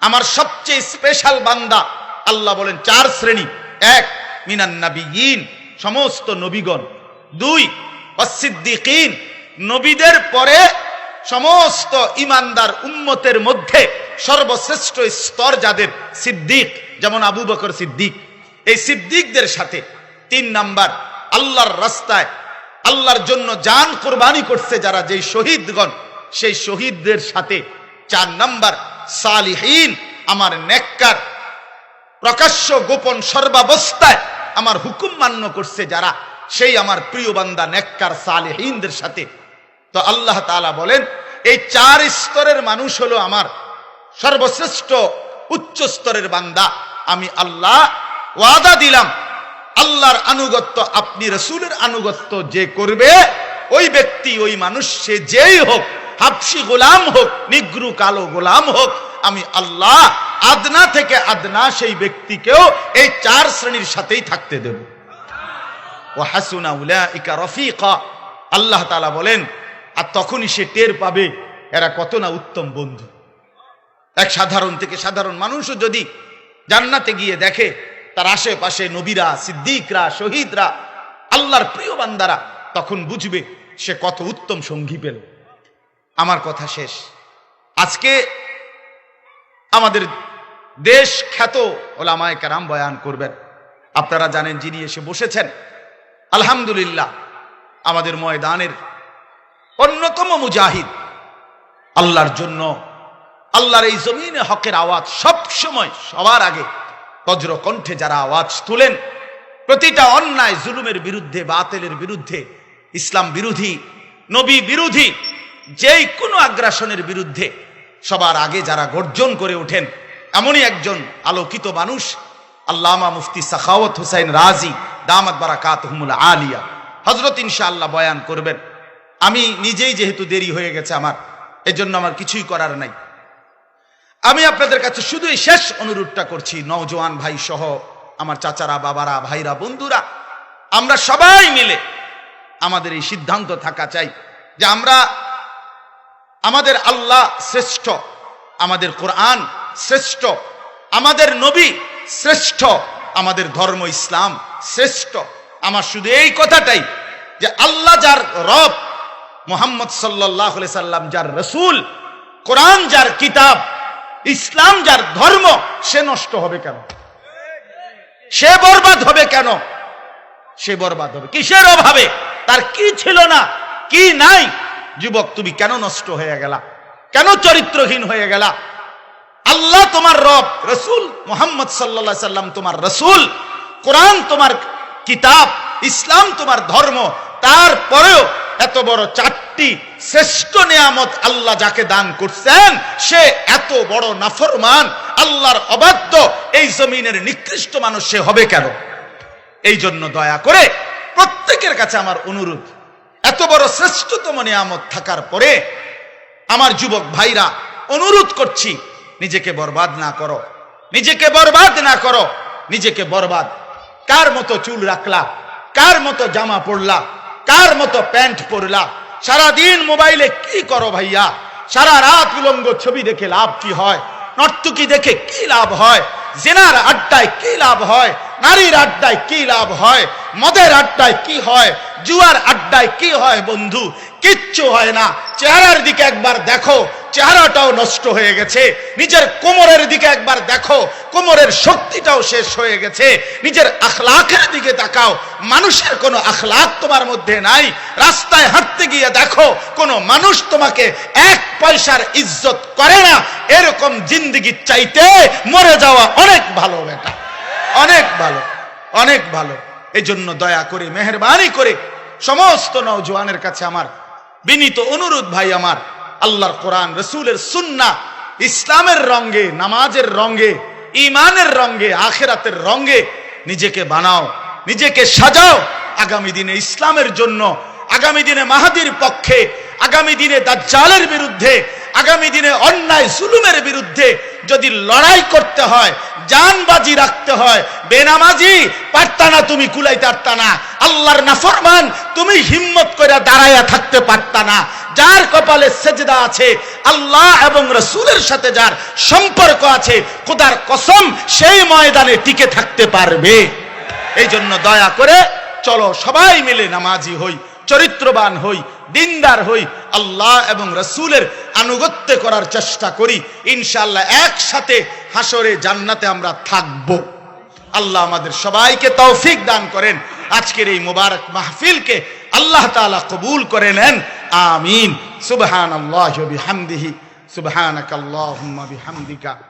আমার সবচেয়ে স্পেশাল বান্দা। আল্লাহ বলেন চার শ্রেণি। এক, মিনান নাবিয়িন, সমস্ত নবীগণ। দুই, অসিদ্দিকিন, নবীদের পরে সমস্ত ইমানদার উম্মতের মধ্যে সর্বশ্রেষ্ঠ স্তর যাদের সিদ্দিক, যেমন আবু বকর সিদ্দিক। এই সিদ্দিকদের সাথে তিন নাম্বার, আল্লাহর রাস্তায় আল্লাহর জন্য যান কোরবানি করছে যারা যেই শহীদগণ, সেই শহীদদের সাথে। চার নাম্বার সালিহীন, আমার নেককার, প্রকাশ্য গোপন সর্বাবস্থায় আমার হুকুম মান্য করছে যারা, সেই আমার প্রিয় বান্দা, নেককার, সালেহীনদের সাথে। তো আল্লাহ তাআলা বলেন, এই চার স্তরের মানুষ হলো আমার সর্বশ্রেষ্ঠ উচ্চ স্তরের বান্দা। আমি আল্লাহ ওয়াদা দিলাম, আল্লাহর আনুগত্য, আপনি রসুলের আনুগত্য যে করবে, ওই ব্যক্তি, ওই মানুষ সে যেই হোক হাফসি গোলাম হোক, নিগ্রু কালো গোলাম হোক, আমি আল্লাহ, আদনা থেকে আদনা সেই ব্যক্তিকেও এই চার শ্রেণির সাথেই থাকতে দেব। ও হাসুনা উলাইকা রফিকা। আল্লাহ তালা বলেন, আর তখনই সে টের পাবে, এরা কত না উত্তম বন্ধু। এক সাধারণ থেকে সাধারণ মানুষও যদি জান্নাতে গিয়ে দেখে, তার আশেপাশে নবীরা, সিদ্দিকরা, শহীদরা, আল্লাহর প্রিয় বান্দারা, তখন বুঝবে সে কত উত্তম সঙ্গী পেল। আমার কথা শেষ। আজকে আমাদের দেশ খ্যাত ওলামায় কারাম বয়ান করবেন। আপনারা জানেন যিনি এসে বসেছেন, আলহামদুলিল্লাহ, আমাদের ময়দানের অন্যতম মুজাহিদ। আল্লাহর জন্য, আল্লাহর এই জমিনে হকের আওয়াজ সব সময় সবার আগে বজ্র কণ্ঠে যারা আওয়াজ তুলেন, প্রতিটা অন্যায়, জুলুমের বিরুদ্ধে, বাতেলের বিরুদ্ধে, ইসলাম বিরোধী, নবী বিরোধী যেই কোনো আগ্রাসনের বিরুদ্ধে সবার আগে যারা গর্জন করে ওঠেন, এমনই একজন আলোকিত মানুষ, আল্লামা মুফতি সাখাওয়াত হুসাইন রাজি, দামাত বারাকাত হুমুল আলিয়া। হজরত ইনশাআল্লাহ বয়ান করবেন, আমি নিজেই যেহেতু দেরি হয়ে গেছে আমার, এজন্য আমার কিছুই করার নাই। আমি আপনাদের কাছে শুধু এই শেষ অনুরোধটা করছি, নওজোয়ান ভাই সহ আমার চাচারা, বাবারা, ভাইরা, বন্ধুরা, আমরা সবাই মিলে আমাদের এই সিদ্ধান্ত থাকা চাই যে আমরা আমাদের আল্লাহ শ্রেষ্ঠ, আমাদের কোরআন শ্রেষ্ঠ, আমাদের নবী শ্রেষ্ঠ, আমাদের ধর্ম ইসলাম শ্রেষ্ঠ। আমার শুধু এই কথাটাই যে আল্লাহ যার রব, মোহাম্মদ সাল্লাহ সাল্লাম যার রসুল, কোরআন যার কিতাব, ইসলাম যার ধর্ম, সে নষ্ট হবে কেন? সে বরবাদ হবে কেন? সে বরবাদ হবে। কিসের অভাবে? তার কি ছিল না? কি নাই? যুবক, তুমি কেন নষ্ট হয়ে গেলা? কেন চরিত্রহীন হয়ে গেলা? আল্লাহ তোমার রব, রসুল মোহাম্মদ সাল্লা সাল্লাম তোমার রসুল, কোরআন তোমার কিতাব, ইসলাম তোমার ধর্ম, তারপরেও এত বড় চারটি শ্রেষ্ঠ নিয়ামত আল্লাহ যাকে দান করছেন, সে এত বড় নাফরমান, আল্লাহর অবাধ্য, এই জমিনের নিকৃষ্ট মানুষ সে হবে কেন? এই জন্য দয়া করে প্রত্যেকের কাছে আমার অনুরোধ বড় শ্রেষ্ঠতম নিয়ামত থাকার পরে আমার যুবক ভাইরা, অনুরোধ করছি, নিজেকে বরবাদ না করো। নিজেকে বরবাদ না করো। নিজেকে বরবাদ। কার মতো চুল রাখলা? কার মতো জামা পড়লা কার মতো প্যান্ট পরলা? সারাদিন মোবাইলে কি করো ভাইয়া? সারা রাত উলঙ্গ ছবি দেখে লাভ কি হয়? নর্তুকি দেখে কি লাভ হয়? জেনার আড্ডায় কি লাভ হয়? নারীর আড্ডায় কি লাভ হয়? মদের আড্ডায় কি হয়? জুয়ার আড্ডায় কি হয় বন্ধু? কিচ্ছু হয় না। চেহারার দিকে একবার দেখো। চেহারাটাও নষ্ট হয়ে গেছে। নিজের কোমরের দিকে একবার দেখো, কোমরের শক্তিটাও শেষ হয়ে গেছে। নিজের আখলাখের দিকে তাকাও। মানুষের কোনো আখলাখ তোমার মধ্যে নাই। রাস্তায় হাঁটতে গিয়ে দেখো, কোনো মানুষ তোমাকে এক পয়সার ইজ্জত করে না। এরকম জিন্দিগি চাইতে মরে যাওয়া অনেক ভালো বেটা। অনেক ভালো অনেক ভালো। এই জন্য দয়া করে, মেহরবানি করে সমস্ত নওজোয়ানের কাছে আমার বিনীত অনুরোধ ভাই আমার। আল্লাহর কোরআন, রসুলের সুন্না ইসলামের রঙ্গে নামাজের রঙ্গে ইমানের রঙ্গে আখেরাতের রঙ্গে নিজেকে বানাও, নিজেকে সাজাও। আগামী দিনে ইসলামের জন্য, আগামী দিনে মাহাদির পক্ষে, আগামী দিনে দাজ্জালের বিরুদ্ধে, আগামী দিনে অন্যায় জুলুমের বিরুদ্ধে যদি লড়াই করতে হয়, জানবাজি রাখতে হয়, বেনামাজি পারতা না তুমি কুলাইতে পারতা না আল্লাহর নাফরমান, তুমি হিম্মত করে দাঁড়াইয়া থাকতে পারতা না যার কপালে সেজদা আছে, আল্লাহ এবং রসুলের সাথে যার সম্পর্ক আছে, খোদার কসম সেই ময়দানে টিকে থাকতে পারবে। এই জন্য দয়া করে চলো সবাই মিলে নামাজি হই, চরিত্রবান হই, দিনদার হই, আল্লাহ এবং রসুলের আনুগত্য করার চেষ্টা করি। ইনশাল্লাহ একসাথে হাসরে জান্নাতে আমরা থাকব। আল্লাহ আমাদের সবাইকে তৌফিক দান করেন। আজকের এই মুবারক মাহফিলকে আল্লাহ তাআলা কবুল করে নেন। আমিন। সুবহান আল্লাহ বিহামদিহি। সুবহানাক আল্লাহুম্মা বিহামদিকা।